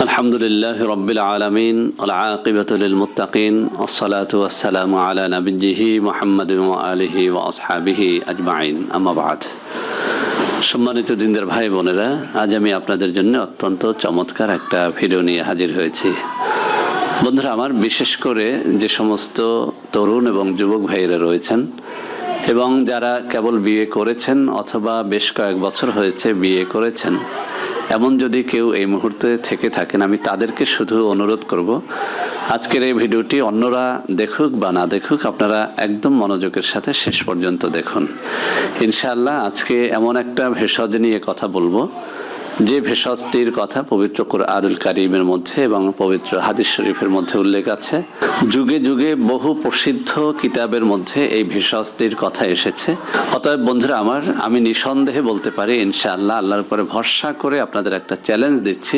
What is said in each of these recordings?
الحمد لله رب العالمين والعاقبة للمتقين والصلاة والسلام على نبيه محمد وآله وأصحابه أجمعين أما بعد সম্মানিত দিনদের ভাই বোনেরা আজ আমি আপনাদের জন্য অত্যন্ত চমৎকার একটা ভিডিও নিয়ে হাজির হয়েছি বন্ধুরা আমার বিশেষ করে যে সমস্ত তরুণ এবং যুবক ভাইয়েরা রয়েছেন এবং যারা কেবল বিয়ে করেছেন অথবা বেশ কয়েক বছর হয়েছে বিয়ে করেছেন এমন যদি কেউ এই মুহূর্তে থেকে থাকেন, আমি তাদেরকে শুধু অনুরোধ করব, আজকের এই ভিডিওটি অন্যরা দেখুক বা না দেখুক, আপনারা একদম মনোযোগের সাথে শেষ পর্যন্ত দেখুন। ইনশাআল্লাহ আজকে এমন একটা ভেষজ নিয়ে কথা বলব যে ভেষজটির কথা পবিত্র আরুল কারিমের মধ্যে এবং পবিত্র হাদিস শরীফের মধ্যে উল্লেখ আছে, যুগে যুগে বহু প্রসিদ্ধ কিতাবের মধ্যে এই ভেষজটির কথা এসেছে। অতএব বন্ধুরা আমার, আমি নিঃসন্দেহে বলতে পারি, ইনশাআল্লাহ আল্লাহর উপরে ভরসা করে আপনাদের একটা চ্যালেঞ্জ দিচ্ছি।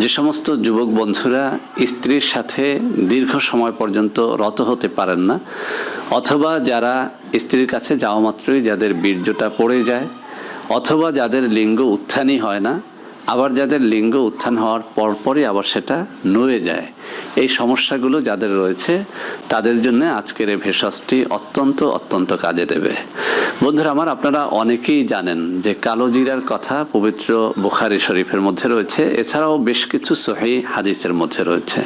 যে সমস্ত যুবক বন্ধুরা স্ত্রীর সাথে দীর্ঘ সময় পর্যন্ত রত হতে পারেন না, অথবা যারা স্ত্রীর কাছে যাওয়া মাত্রই যাদের বীর্যটা পড়ে যায় অথবা যাদের লিঙ্গ উত্থানই হয় না, আবার যাদের লিঙ্গ উত্থান হওয়ার পরপরই আবার সেটা নুয়ে যায়। এই সমস্যাগুলো যাদের রয়েছে, তাদের জন্য আজকের এই ভেষজটি অত্যন্ত অত্যন্ত কাজে দেবে। বন্ধুরা, আমার আপনারা অনেকেই জানেন যে কালো জিরার কথা পবিত্র বুখারি শরীফের মধ্যে রয়েছে। এছাড়াও বেশ কিছু সহি হাদিসের মধ্যে রয়েছে।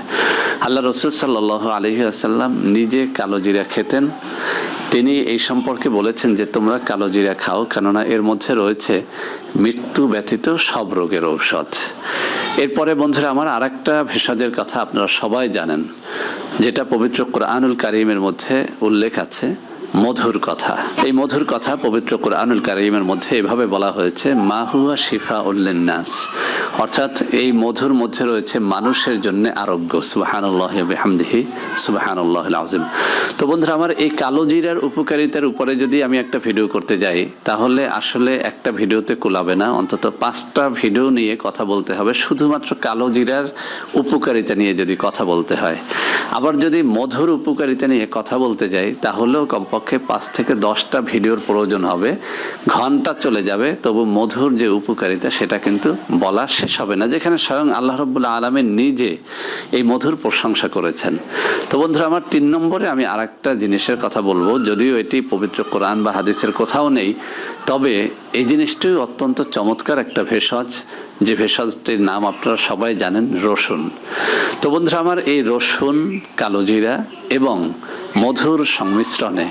আল্লাহ রসুল সাল্লাহ আলহি আসাল্লাম নিজে কালো জিরা খেতেন। তিনি এই সম্পর্কে বলেছেন যে, তোমরা কালো জিরা খাও, কেননা এর মধ্যে রয়েছে মৃত্যু ব্যতীত সব রোগের ঔষধ। এরপরে বন্ধুরা, আমার আর একটা ভেষজের কথা আপনারা সবাই জানেন, যেটা পবিত্র কোরআনুল কারিমের মধ্যে উল্লেখ আছে। মধুর কথা। এই মধুর কথা পবিত্র কোরআনুল কারিমের মধ্যে এভাবে বলা হয়েছে মাহুয়া শিফা উল্লিনাস অর্থাৎ এই মধুর মধ্যে রয়েছে মানুষের জন্য আরোগ্য। সুবাহানুল্লাহ হামদিহি সুবাহানুল্লাহ আজিম তো বন্ধুরা, আমার এই কালো জিরার উপকারিতার উপরে যদি আমি একটা ভিডিও করতে যাই, তাহলে আসলে একটা ভিডিওতে কুলাবে না। অন্তত পাঁচটা ভিডিও নিয়ে কথা বলতে হবে। শুধুমাত্র কালো জিরার উপকারিতা নিয়ে যদি কথা বলতে হয়। আবার যদি মধুর উপকারিতা নিয়ে কথা বলতে যাই, তাহলেও কমপক্ষে পাঁচ থেকে দশটা ভিডিওর প্রয়োজন হবে। ঘণ্টা চলে যাবে, তবু মধুর যে উপকারিতা সেটা কিন্তু বলা শেষ হবে না, যেখানে স্বয়ং আল্লাহ রব্বুল্লাহ আলমী নিজে এই মধুর প্রশংসা করেছেন। তো বন্ধুরা, আমার তিন নম্বরে আমি আর জিনিসের কথা বলব। যদিও এটি পবিত্র কোরআন বা হাদিসের কোথাও নেই, তবে এই জিনিসটি অত্যন্ত চমৎকার একটা ভেষজ। যে ভেষজটির নাম আপনারা সবাই জানেন, রসুন। তো বন্ধুরা, আমার এই রসুন কালোজিরা এবং মধুর সংমিশ্রণে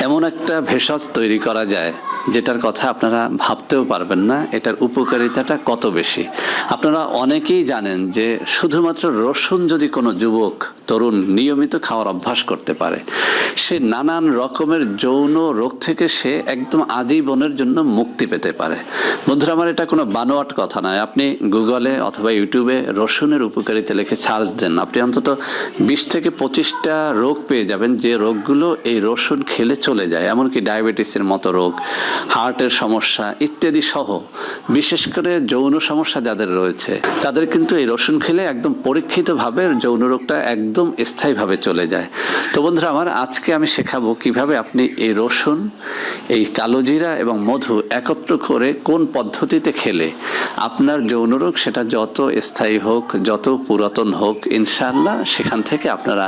এমন একটা ভেষজ তৈরি করা যায় যেটার কথা আপনারা ভাবতেও পারবেন না, এটার উপকারিতাটা কত বেশি। আপনারা অনেকেই জানেন যে শুধুমাত্র রসুন যদি কোনো যুবক, তরুণ নিয়মিত খাওয়ার অভ্যাস করতে পারে, সে নানান রকমের যৌন রোগ থেকে সে একদম আজীবনের জন্য মুক্তি পেতে পারে। বন্ধুরা, আমার এটা কোনো বানোয়াট কথা নয়। আপনি গুগলে অথবা ইউটিউবে রসুনের উপকারিতা লিখে সার্চ দেন, আপনি অন্তত বিশ থেকে পঁচিশটা রোগ পেয়ে যাবেন, যে রোগগুলো এই রসুন খেলে চলে যায়। এমনকি ডায়াবেটিসের মতো রোগ হার্টের সমস্যা ইত্যাদি সহ বিশেষ করে যৌন সমস্যা যাদের রয়েছে, তাদের কিন্তু এই রসুন খেলে একদম পরীক্ষিতভাবে যৌন রোগটা একদম স্থায়ীভাবে চলে যায়। তো বন্ধুরা, আমার আজকে আমি শেখাবো কীভাবে আপনি এই রসুন, এই কালোজিরা এবং মধু একত্র করে কোন পদ্ধতিতে খেলে আপনার যৌন রোগ সেটা যত স্থায়ী হোক, যত পুরাতন হোক, ইনশাআল্লাহ সেখান থেকে আপনারা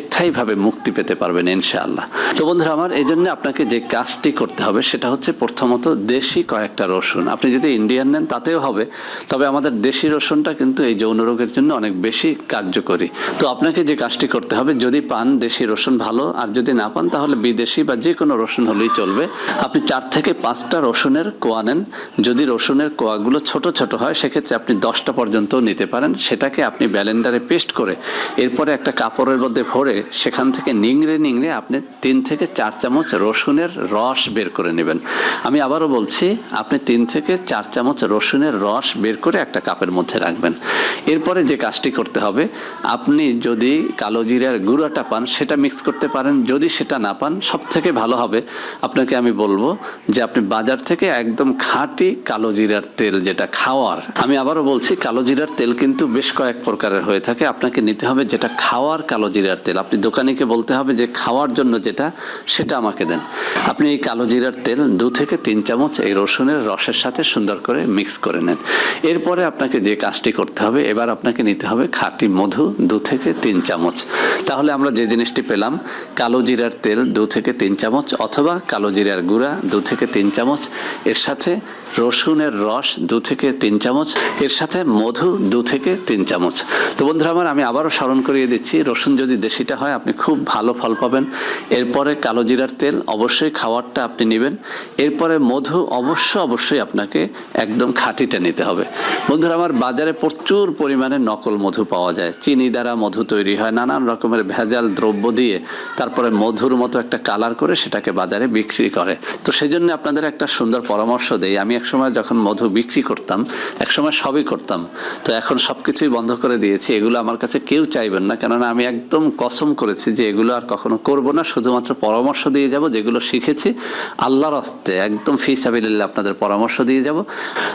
স্থায়ীভাবে মুক্তি পেতে পারবেন ইনশাআল্লাহ। তো বন্ধুরা, আমার এই জন্য আপনাকে যে কাজটি করতে হবে সেটা প্রথমত দেশি কয়েকটা রসুন। আপনি যদি ইন্ডিয়ান নেন, তাতেও হবে। তবে আমাদের দেশি রসুনটা কিন্তু এই যৌন রোগের জন্য অনেক বেশি কার্যকরী। তো আপনাকে যে কাজটি করতে হবে, যদি পান দেশি রসুন ভালো, আর যদি না পান, তাহলে বিদেশি বা যে কোনো রসুন হলেই চলবে। আপনি চার থেকে পাঁচটা রসুনের কোয়া নেন। যদি রসুনের কোয়াগুলো ছোট ছোট হয়, সেক্ষেত্রে আপনি দশটা পর্যন্ত নিতে পারেন। সেটাকে আপনি ব্যালেন্ডারে পেস্ট করে এরপরে একটা কাপড়ের মধ্যে ভরে সেখান থেকে নিংড়ে নিংড়ে আপনি তিন থেকে চার চামচ রসুনের রস বের করে নেবেন। আমি আবারও বলছি, আপনি তিন থেকে চার চামচ রসুনের রস বের করে একটা কাপের মধ্যে রাখবেন। এরপরে যে কাজটি করতে হবে, আপনি যদি কালো জিরার গুঁড়াটা পান, সেটা মিক্স করতে পারেন। যদি সেটা না পান সব থেকে ভালো হবে, আপনাকে আমি বলব যে আপনি বাজার থেকে একদম খাঁটি কালো জিরার তেল যেটা খাওয়ার, আমি আবারও বলছি, কালো জিরার তেল কিন্তু বেশ কয়েক প্রকারের হয়ে থাকে। আপনাকে নিতে হবে যেটা খাওয়ার কালো জিরার তেল। আপনি দোকানিকে বলতে হবে যে খাওয়ার জন্য যেটা, সেটা আমাকে দেন। আপনি এই কালো জিরার তেল দু থেকে তিন চামচ এই রসুনের রসের সাথে সুন্দর করে মিক্স করে নেন। এরপরে আপনাকে যে কাজটি করতে হবে, এবার আপনাকে নিতে হবে খাঁটি মধু দু থেকে তিন চামচ। তাহলে আমরা যে জিনিসটি পেলাম, কালো জিরার তেল দু থেকে তিন চামচ অথবা কালো জিরার গুঁড়া দু থেকে তিন চামচ। এর সাথে রসুনের রস দু থেকে তিন চামচ, এর সাথে মধু দু থেকে তিন চামচ। তো বন্ধুরা আমার, আমি আবারও স্মরণ করিয়ে দিচ্ছি, রসুন যদি দেশিটা হয়, আপনি খুব ভালো ফল পাবেন। এরপরে কালো জিরার তেল, অবশ্যই খাওয়ারটা আপনি নেবেন। এরপরে মধু অবশ্য অবশ্যই আপনাকে একদম খাঁটিটা নিতে হবে। বন্ধুরা আমার, বাজারে প্রচুর পরিমাণে নকল মধু পাওয়া যায়। চিনি দ্বারা মধু তৈরি হয়, নানান রকমের ভেজাল দ্রব্য দিয়ে তারপরে মধুর মতো একটা কালার করে সেটাকে বাজারে বিক্রি করে। তো সেই জন্য আপনাদের একটা সুন্দর পরামর্শ দেই। আমি একসময় যখন মধু বিক্রি করতাম একসময় সবই করতাম। তো এখন সবকিছুই বন্ধ করে দিয়েছি, এগুলো আমার কাছে কেউ চাইবেন না। কেননা আমি একদম কসম করেছি যে এগুলো আর কখনো করব না, শুধুমাত্র পরামর্শ দিয়ে যাব, যেগুলো শিখেছি। আল্লাহর হস্তে একদম ফি সাবিল্লাহ আপনাদের পরামর্শ দিয়ে যাব।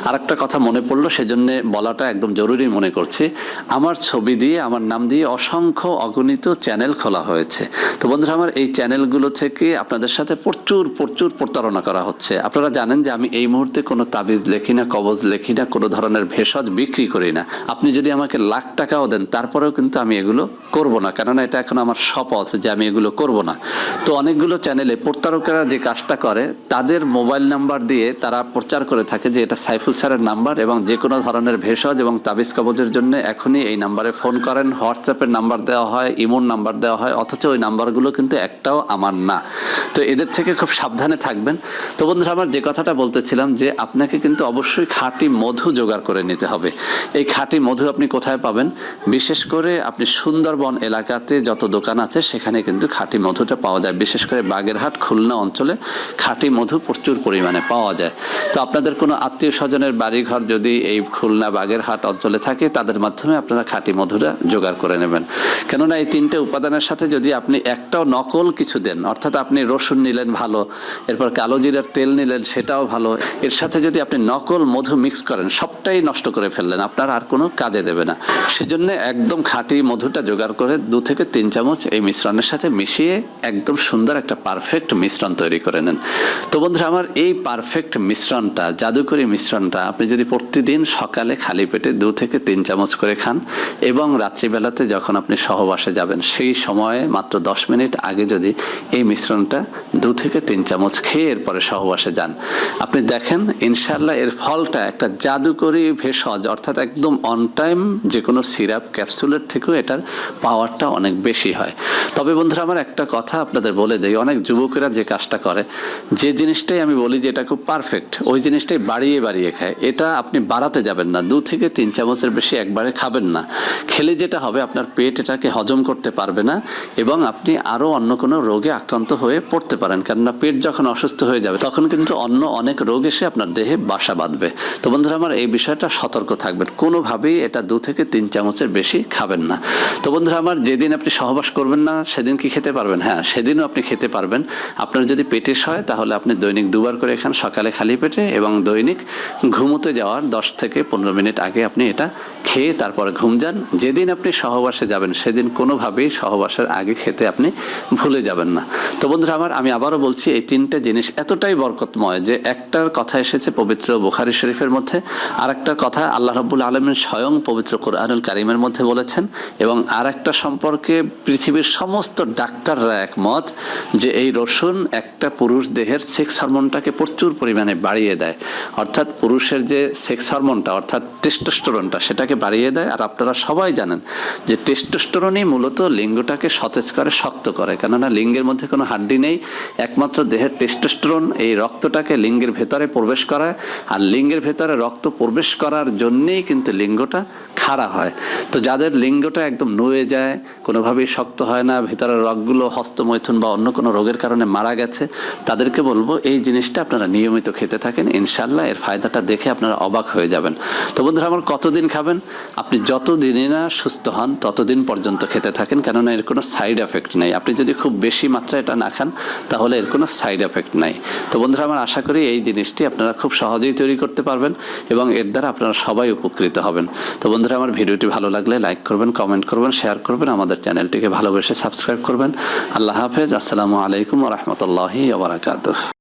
আর একটা কথা মনে পড়ল, সেজন্য বলাটা একদম জরুরি মনে করছি। আমার ছবি দিয়ে, আমার নাম দিয়ে অসংখ্য অগণিত চ্যানেল খোলা হয়েছে। তো বন্ধুরা, আমার এই চ্যানেলগুলো থেকে আপনাদের সাথে প্রচুর প্রচুর প্রতারণা করা হচ্ছে। আপনারা জানেন যে আমি এই মুহূর্তে কোনো তাবিজ লেখি না, কবজ লেখি না, কোনো ধরনের ভেষজ বিক্রি করি না। আপনি যদি আমাকে লাখ টাকাও দেন, তারপরেও কিন্তু আমি এগুলো করব না। কেননা এটা এখন আমার শপথ যে আমি এগুলো করব না। তো অনেকগুলো চ্যানেলে প্রতারকেরা যে কাজটা করে, তাদের মোবাইল নাম্বার দিয়ে তারা প্রচার করে থাকে যে এটা সাইফুল স্যারের নাম্বার এবং যে কোনো ধরনের ভেষজ এবং তাবিজ কবজের জন্য এখনই এই নাম্বারে ফোন করেন। হোয়াটসঅ্যাপের নাম্বার দেওয়া হয়, ইমোর নাম্বার দেওয়া হয়, অথচ ওই নাম্বারগুলো কিন্তু একটাও আমার না। তো এদের থেকে খুব সাবধানে থাকবেন। তো বন্ধুরা, আমার যে কথাটা বলতেছিলাম যে আপনাকে কিন্তু অবশ্যই খাঁটি মধু জোগাড় করে নিতে হবে। এই খাঁটি মধু আপনি কোথায় পাবেন? বিশেষ করে আপনি সুন্দরবন এলাকাতে যত দোকান আছে, সেখানে কিন্তু খাঁটি মধুটা পাওয়া যায়। বিশেষ করে বাগেরহাট, খুলনা অঞ্চলে খাঁটি মধু প্রচুর পরিমাণে পাওয়া যায়। তো আপনাদের কোনো আত্মীয় স্বজনের বাড়িঘর যদি এই খুলনা, বাগেরহাট অঞ্চলে থাকে, তাদের মাধ্যমে আপনারা খাঁটি মধুটা জোগাড় করে নেবেন। কেননা এই তিনটে উপাদানের সাথে যদি আপনি একটাও নকল কিছু দেন, অর্থাৎ আপনি রসুন নিলেন ভালো, এরপর কালো জিরার তেল নিলেন সেটাও ভালো, এর সাথে যদি আপনি নকল মধু মিক্স করেন, সবটাই নষ্ট করে ফেললেন, আপনার আর কোনো কাজে দেবে না। সেজন্য একদম খাঁটি মধুটা জোগাড় করে দু থেকে তিন চামচ এই মিশ্রণের সাথে মিশিয়ে একদম সুন্দর একটা পারফেক্ট মিশ্রণ তৈরি করে নেন। তো বন্ধুরা, আমার এই পারফেক্ট মিশ্রণটা, জাদুকরি মিশ্রণটা, আপনি যদি প্রতিদিন সকালে খালি পেটে দু থেকে তিন চামচ করে খান এবং রাত্রিবেলাতে যখন আপনি সহবাসে যাবেন, সেই সময়ে মাত্র দশ মিনিট আগে যদি এই মিশ্রণটা দু থেকে তিন চামচ খেয়ে এরপরে সহবাসে যান। আপনি দেখেন ইনশাল্লাহ এর ফলটা একটা জাদুকরি ভেষজ, অর্থাৎ একদম অন টাইম যে কোনো সিরাপ ক্যাপসুলের থেকেও এটার পাওয়ারটা অনেক বেশি হয়। তবে বন্ধুরা, আমার একটা কথা আপনাদের বলে দেয় অনেক যুবকেরা যে কাজটা করে, যে জিনিসটাই আমি বলি যে এটা খুব পারফেক্ট ওই জিনিসটাই বাড়িয়ে বাড়িয়ে খায়। এটা আপনি বাড়াতে যাবেন না, দু থেকে তিন চামচের বেশি একবারে খাবেন না। খেলে যেটা হবে, আপনার পেট এটাকে হজম করতে পারবে না এবং আপনি আরও অন্য কোনো রোগে আক্রান্ত হয়ে পড়তে পারেন। কেননা পেট যখন অসুস্থ হয়ে যাবে, তখন কিন্তু অন্য অনেক রোগ এসে আপনার দেহে বাসা বাঁধবে। তো বন্ধুরা আমার এই বিষয়টা সতর্ক থাকবেন। কোনোভাবেই এটা দু থেকে তিন চামচের বেশি খাবেন না। তো বন্ধুরা আমার যেদিন আপনি সহবাস করবেন না, সেদিন কি খেতে পারবেন? হ্যাঁ সেদিনও আপনি খেতে পারবেন। আপনার যদি পেটিস হয় তাহলে আপনি দৈনিক দুবার করে খান সকালে খালি পেটে এবং দৈনিক ঘুমোতে যাওয়ার দশ থেকে পনেরো মিনিট আগে আপনি এটা খেয়ে তারপরে ঘুম যান। যেদিন আপনি সহবাসে যাবেন, সেদিন কোনোভাবেই সহবাসের আগে খেতে আপনি ভুলে যাবেন না। তো বন্ধুরা আমার, আমি আবারও বলছি, এই তিনটে জিনিস এতটাই বরকতময় যে একটার কথা এসেছে পবিত্র বুখারি শরীফের মধ্যে। আর একটা কথা আল্লাহ রব্বুল আলমের স্বয়ং পবিত্র কোরআনুল কারিমের মধ্যে বলেছেন এবং আর একটা সম্পর্কে পৃথিবীর সমস্ত ডাক্তাররা একমত যে এই রসুন একটা পুরুষ দেহের সেক্স হরমোনটাকে প্রচুর পরিমাণে বাড়িয়ে দেয়। অর্থাৎ পুরুষের যে সেক্স হরমোনটা, অর্থাৎ টেস্টোস্টেরনটা, সেটাকে বাড়িয়ে দেয়। আর আপনারা সবাই জানেন যে টেস্টোস্টেরনই মূলত লিঙ্গটাকে সতেজ করে, শক্ত করে। কেননা লিঙ্গের মধ্যে কোনো হাড্ডি নেই। একমাত্র দেহের টেস্টোস্টেরন এই রক্তটাকে লিঙ্গের ভেতরে প্রবেশ করায় আর লিঙ্গের ভেতরে রক্ত প্রবেশ করার জন্যেই কিন্তু লিঙ্গটা খাড়া হয়। তো যাদের লিঙ্গটা একদম নুয়ে যায়, কোনোভাবেই শক্ত হয় না, ভিতরের রগগুলো হস্তমৈথুন বা অন্য কোনো রোগের কারণে মারা গেছে, তাদেরকে বলব এই জিনিসটা আপনারা নিয়মিত খেতে থাকেন ইনশাল্লাহ এর ফায়দাটা দেখে আপনারা অবাক হয়ে যাবেন। তো বন্ধুরা, আমার কতদিন খাবেন? আপনি যতদিনই না সুস্থ হন, ততদিন পর্যন্ত খেতে থাকেন, কেননা এর কোনো সাইড এফেক্ট নেই। আপনি যদি খুব বেশি মাত্রায় এটা না খান, তাহলে এর কোনো সাইড এফেক্ট নাই। তো বন্ধুরা, আমার আশা করি এই জিনিসটি আপনারা খুব সহজেই তৈরি করতে পারবেন এবং এর দ্বারা আপনারা সবাই উপকৃত হবেন। তো বন্ধুরা, আমার ভিডিওটি ভালো লাগলে লাইক করবেন, কমেন্ট করবেন, শেয়ার করবেন, আমাদের চ্যানেলটিকে ভালোবেসে সাবস্ক্রাইব করবেন। আল্লাহ হাফেজ। আসসালামু আলাইকুম রহমতুল্লাহি ওবরাকাতুহ